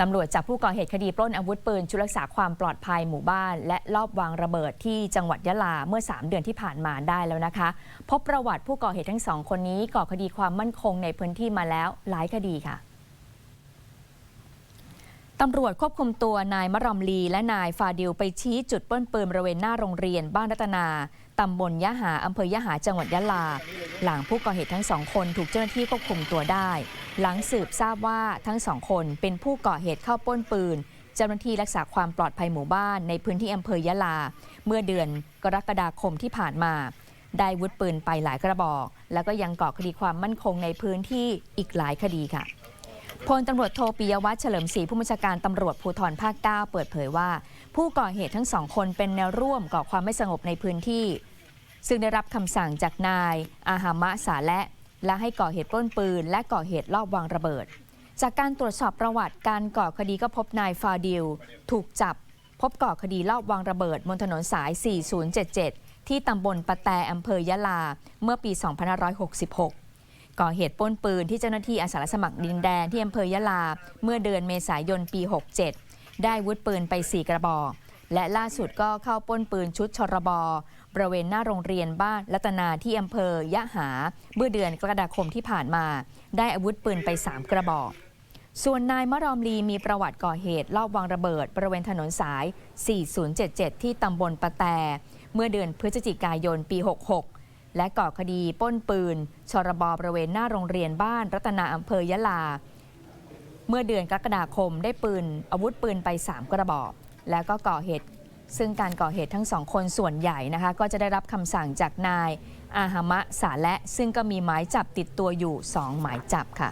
ตำรวจจับผู้ก่อเหตุคดีปล้นอาวุธปืนชุดรักษาความปลอดภัยหมู่บ้าน และลอบวางระเบิดที่จังหวัดยะลาเมื่อ 3 เดือนที่ผ่านมาได้แล้วนะคะ พบประวัติผู้ก่อเหตุทั้งสองคนนี้ก่อคดีความมั่นคงในพื้นที่มาแล้วหลายคดีค่ะตำรวจควบคุมตัวนายมะรอมลี และนายฟาดิลไปชี้จุดปล้นปืนบริเวณหน้าโรงเรียนบ้านรัตนาตำบลยะหาอำเภอยะหาจังหวัดยะลา หลังผู้ก่อเหตุทั้งสองคนถูกเจ้าหน้าที่ควบคุมตัวได้ หลังสืบทราบว่าทั้งสองคนเป็นผู้ก่อเหตุเข้าป้นปืน เจ้าหน้าที่รักษาความปลอดภัยหมู่บ้านในพื้นที่อำเภอยะลา เมื่อเดือนกรกฎาคมที่ผ่านมา ได้วุธปืนไปหลายกระบอก แล้วก็ยังก่อคดีความมั่นคงในพื้นที่อีกหลายคดีค่ะพลตำรวจโทปิยวัฒน์เฉลิมศรีผู้บัญชาการตำรวจภูธรภาค 9 เปิดเผยว่า ผู้ก่อเหตุทั้งสองคนเป็นแนวร่วมก่อความไม่สงบในพื้นที่ ซึ่งได้รับคำสั่งจากนาย อาหามะสาและ และให้ก่อเหตุปล้นปืน และก่อเหตุลอบวางระเบิด จากการตรวจสอบประวัติการก่อคดีก็พบนายฟาดิลถูกจับ พบก่อคดีลอบวางระเบิดบนถนนสาย 4077 ที่ตำบลปะแตอำเภอยะลา เมื่อปี 2566ก่อเหตุปล้นปืนที่เจ้าหน้าที่อาสาสมัครดินแดนที่อำเภอยะลา เมื่อเดือนเมษายนปี 67 ได้วุธปืนไป 4 กระบอก และล่าสุดก็เข้าป้นปืนชุดชรบบริเวณหน้าโรงเรียนบ้านรัตนาที่อำเภอยะหา เมื่อเดือนกรกฎาคมที่ผ่านมา ได้อาวุธปืนไป 3 กระบอก ส่วนนายมะรอมลีมีประวัติก่อเหตุลอบวางระเบิด บริเวณถนนสาย 4077 ที่ตำบลปะแต เมื่อเดือนพฤศจิกายนปี 66 และก่อคดีป้นปืน ชรบบริเวณหน้าโรงเรียนบ้านรัตนาอำเภอยะลา เมื่อเดือนกรกฎาคมได้ปืนอาวุธปืนไป 3 กระบอก แล้วก็ก่อเหตุ ซึ่งการก่อเหตุทั้งสองคนส่วนใหญ่นะคะก็จะได้รับคำสั่งจากนายอาหามะสาและ ซึ่งก็มีหมายจับติดตัวอยู่ 2 หมายจับค่ะ